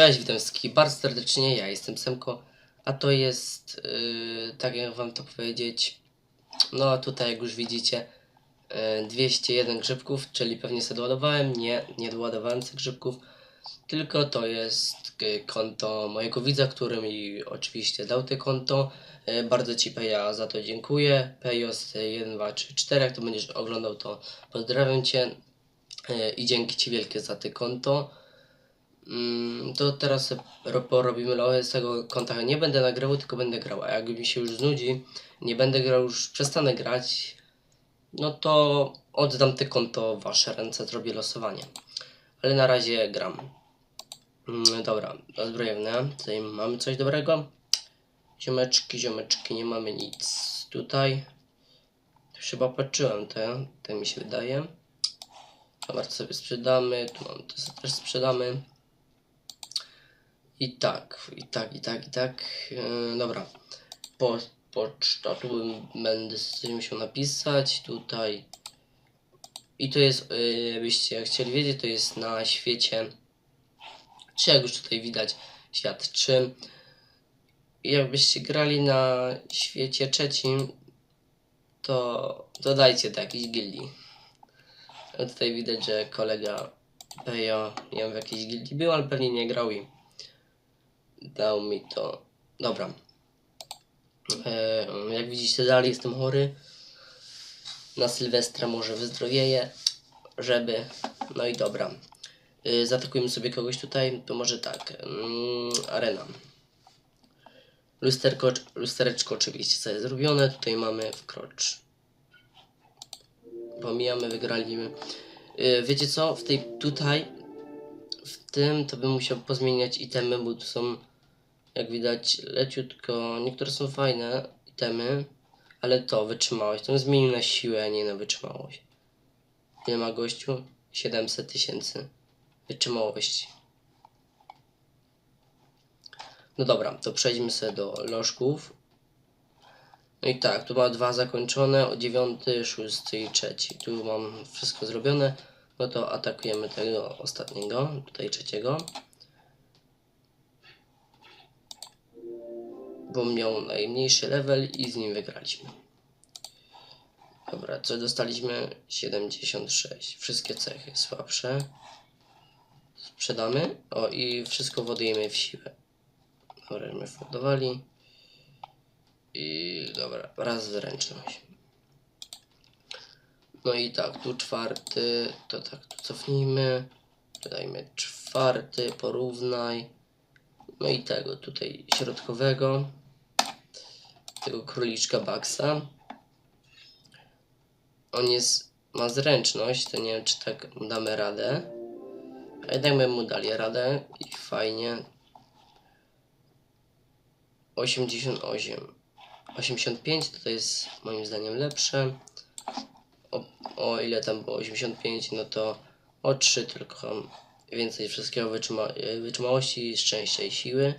Cześć, witam wszystkich bardzo serdecznie, ja jestem Semko, a to jest, yy, tak jak wam to powiedzieć, no tutaj jak już widzicie, yy, 201 grzybków, czyli pewnie sobie doładowałem, nie, nie doładowałem tych grzybków, tylko to jest yy, konto mojego widza, który mi oczywiście dał te konto, yy, bardzo Ci Peja za to dziękuję, Pejos 1, 2, 3, 4, jak to będziesz oglądał to pozdrawiam Cię yy, i dzięki Ci wielkie za te konto. Mm, to teraz porobimy lowę z tego konta. Nie będę nagrywał, tylko będę grał. A jak mi się już znudzi, nie będę grał, już przestanę grać, no to oddam te konto w wasze ręce, zrobię losowanie. Ale na razie gram. Mm, dobra, zbrojowne. Tutaj mamy coś dobrego. Ziomeczki, ziomeczki, nie mamy nic tutaj. Chyba patrzyłem te, te mi się wydaje. Dobra, sobie sprzedamy. Tu mam to też sprzedamy. I tak, i tak, i tak, i tak. Yy, dobra. Po, poczta, tu będę musiał napisać. Tutaj. I to jest, yy, byście chcieli wiedzieć, to jest na świecie. Czy jak już tutaj widać, świat 3. Jakbyście grali na świecie trzecim, to dodajcie do jakiejś. No Tutaj widać, że kolega Pejo, nie wiem w jakiejś gildii był, ale pewnie nie grał i dał mi to. Dobra. E, jak widzicie dalej jestem chory. Na Sylwestra może wyzdrowieję, żeby... No i dobra. E, zaatakujemy sobie kogoś tutaj, to może tak. Mm, arena. Lusterko, lustereczko oczywiście jest zrobione. Tutaj mamy wkrocz. Pomijamy, wygraliśmy. Yy, wiecie co? W tej tutaj, w tym to bym musiał pozmieniać itemy, bo tu są, jak widać, leciutko. Niektóre są fajne itemy, ale to wytrzymałość. To zmienił na siłę, a nie na wytrzymałość. Ile ma gościu? 700 tysięcy wytrzymałości. No dobra, to przejdźmy sobie do lożków. No i tak, tu mam dwa zakończone, o dziewiąty, szósty i trzeci. Tu mam wszystko zrobione. No to atakujemy tego ostatniego, tutaj trzeciego. Bo miał najmniejszy level i z nim wygraliśmy. Dobra, co dostaliśmy? 76. Wszystkie cechy słabsze. Sprzedamy. O i wszystko wodujemy w siłę. Dobra, my wodowali. I dobra, raz zręczność. No i tak, tu czwarty, to tak, tu cofnijmy. Dodajmy czwarty, porównaj. No i tego tutaj środkowego. Tego króliczka Baxa. On jest, ma zręczność, to nie wiem czy tak damy radę. A jednak my mu dali radę i fajnie. 88. 85 to, jest moim zdaniem lepsze. O, o ile tam było 85, no to o 3 tylko więcej wszystkiego wytrzyma, wytrzymałości, szczęścia i siły.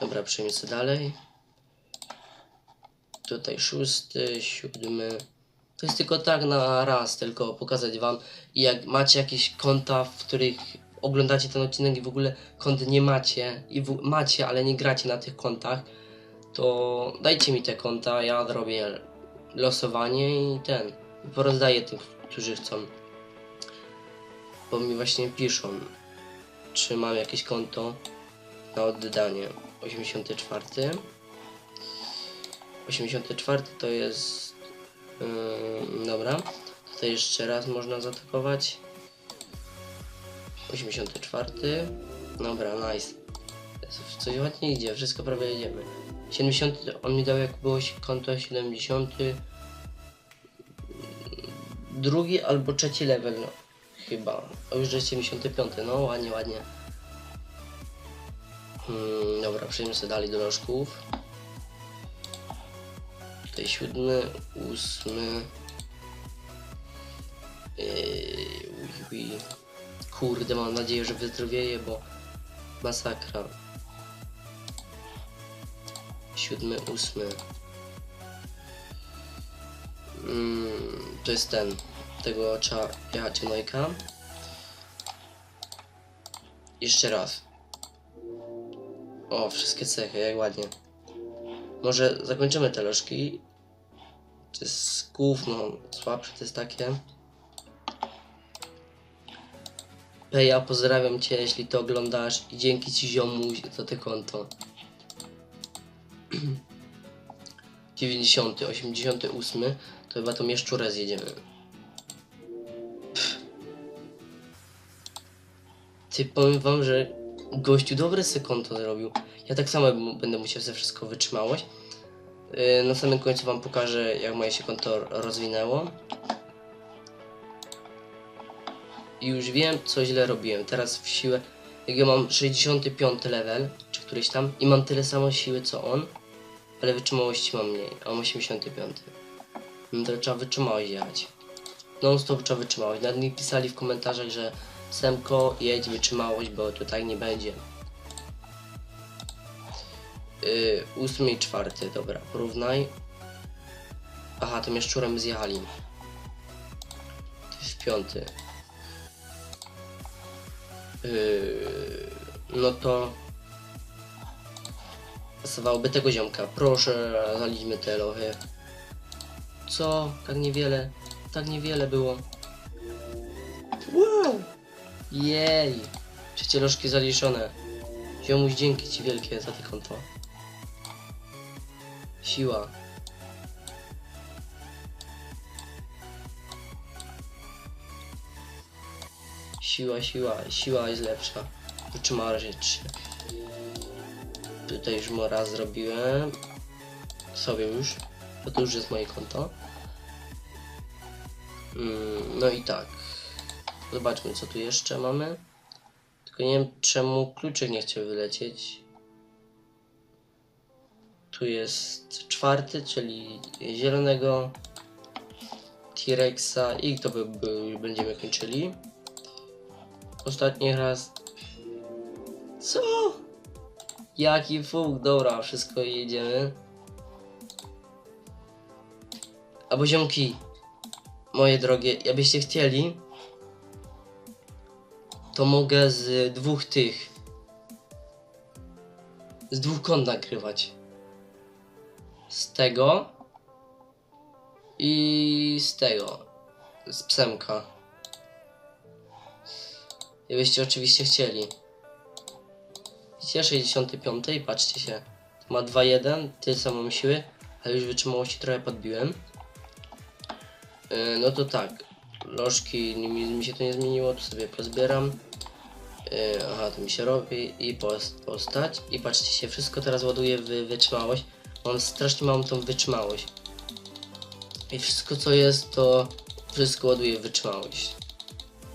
Dobra, przejmę sobie dalej. Tutaj szósty, siódmy. To jest tylko tak na raz, tylko pokazać wam. I jak macie jakieś konta, w których oglądacie ten odcinek i w ogóle kont nie macie, i macie, ale nie gracie na tych kontach, to dajcie mi te konta, ja zrobię losowanie i ten. I porozdaję tym, którzy chcą. Bo mi właśnie piszą, czy mam jakieś konto na oddanie. 84. 84 to jest. Yy, dobra. Tutaj jeszcze raz można zaatakować. 84. Dobra, nice. Coś ładnie idzie, wszystko prawie jedziemy. 70, on mi dał jak było konto 70. Drugi albo trzeci level, no. Chyba. O już jest 75, no ładnie, ładnie. Hmm, dobra, przejdźmy sobie dalej do lożków. Tutaj siódmy, ósmy. Yy. Kurde, mam nadzieję, że wyzdrowieje, bo masakra. Siódmy, ósmy. Mm, to jest ten. Tego trzeba jechać Nojka. Jeszcze raz. O, wszystkie cechy, jak ładnie. Może zakończymy te lożki. To jest gówno, słabsze to jest takie. Peja, pozdrawiam Cię, jeśli to oglądasz i dzięki Ci ziomuś za te konto. 90, 88, to chyba tą mieszczurę zjedziemy. Pff. Ty, powiem wam, że gościu dobre se konto zrobił. Ja tak samo będę musiał ze wszystko wytrzymałość. Yy, na samym końcu wam pokażę, jak moje się konto rozwinęło. I już wiem, co źle robiłem. Teraz w siłę, jak ja mam 65 level, czy któryś tam, i mam tyle samo siły co on, ale wytrzymałości mam mniej, a mam 85. No to trzeba wytrzymałość jechać. Non stop trzeba wytrzymałość. Nawet mi pisali w komentarzach, że Semko, jedź wytrzymałość, bo to tak nie będzie. Yy, ósmy i czwarty, dobra, porównaj. Aha, mnie szczurem zjechali. To jest piąty. Yy, no to pasowałoby tego ziomka. Proszę, zaliśmy te lochy. Co? Tak niewiele. Tak niewiele było. Wow! Jej! Trzecie lożki zaliczone. Ziomuś, dzięki ci wielkie za te konto. Siła. Siła, siła, siła jest lepsza. Wytrzymała rzeczy. Tutaj już mu raz zrobiłem. Sobie już. Bo to już jest moje konto. Mm, no i tak. Zobaczmy co tu jeszcze mamy. Tylko nie wiem czemu kluczyk nie chciał wylecieć. Tu jest czwarty, czyli zielonego T-Rexa i to by, by będziemy kończyli. Ostatni raz. Co? Jaki fuk, dobra, wszystko jedziemy. Albo ziomki, moje drogie, jakbyście chcieli, to mogę z dwóch tych, z dwóch kont nagrywać. Z tego i z tego, z psemka. Jakbyście oczywiście chcieli. Widzicie, 65 i patrzcie się. Ma 2-1, tyle mam siły, ale już wytrzymałości trochę podbiłem. Yy, no to tak, lożki mi, mi się to nie zmieniło, to sobie pozbieram. Yy, aha, to mi się robi i post, postać. I patrzcie się, wszystko teraz ładuję w wytrzymałość. Mam strasznie małą tą wytrzymałość. I wszystko co jest, to wszystko ładuję w wytrzymałość.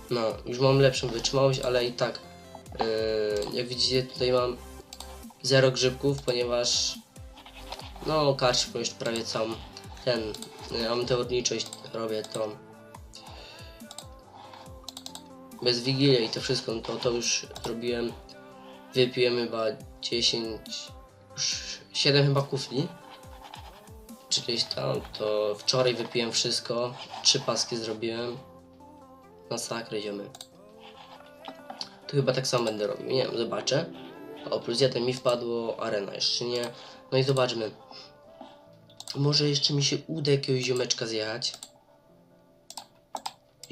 No, już mam lepszą wytrzymałość, ale i tak, yy, jak widzicie, tutaj mam zero grzybków, ponieważ no, karczmy już prawie całą ten, yy, amatorniczość robię to bez wigilii i to wszystko, no to, to już zrobiłem, wypiłem chyba 10, już 7 chyba kufli, czy gdzieś tam, to wczoraj wypiłem wszystko, trzy paski zrobiłem, masakry ziomy. Tu chyba tak samo będę robił, nie wiem, zobaczę. O, plus jeden mi wpadło, arena jeszcze nie. No i zobaczmy. Może jeszcze mi się uda jakiegoś ziomeczka zjechać.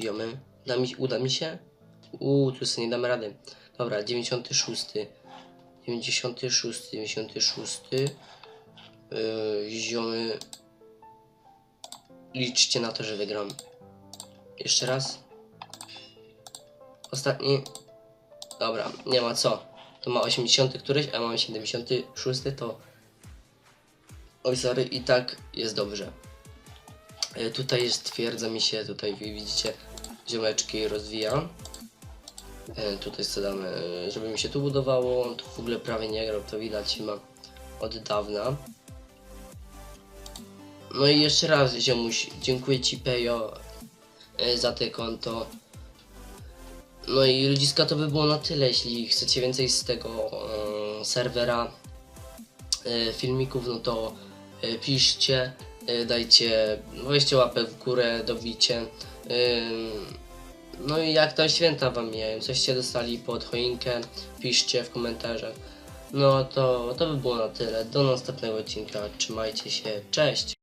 Ziomy. Da mi, uda mi się? Uuu, tu sobie nie damy rady. Dobra, 96. 96, 96. Yy, ziomy. Liczcie na to, że wygram. Jeszcze raz. Ostatni. Dobra, nie ma co. To ma 80 któryś, a mam 76, to... Oj, sorry, i tak jest dobrze. E, Tutaj jest twierdza mi się, tutaj wi- widzicie, ziomeczki rozwija. E, Tutaj co damy, e, żeby mi się tu budowało, tu w ogóle prawie nie grał, to widać ma od dawna. No i jeszcze raz ziomuś, dziękuję Ci Pejo e, za te konto. No i ludziska to by było na tyle, jeśli chcecie więcej z tego e, serwera e, filmików, no to e, piszcie, e, dajcie, weźcie łapę w górę, dobicie. Ym, no i jak tam święta wam mijają, coście dostali pod choinkę, piszcie w komentarzach. No to, to by było na tyle. Do następnego odcinka. Trzymajcie się. Cześć!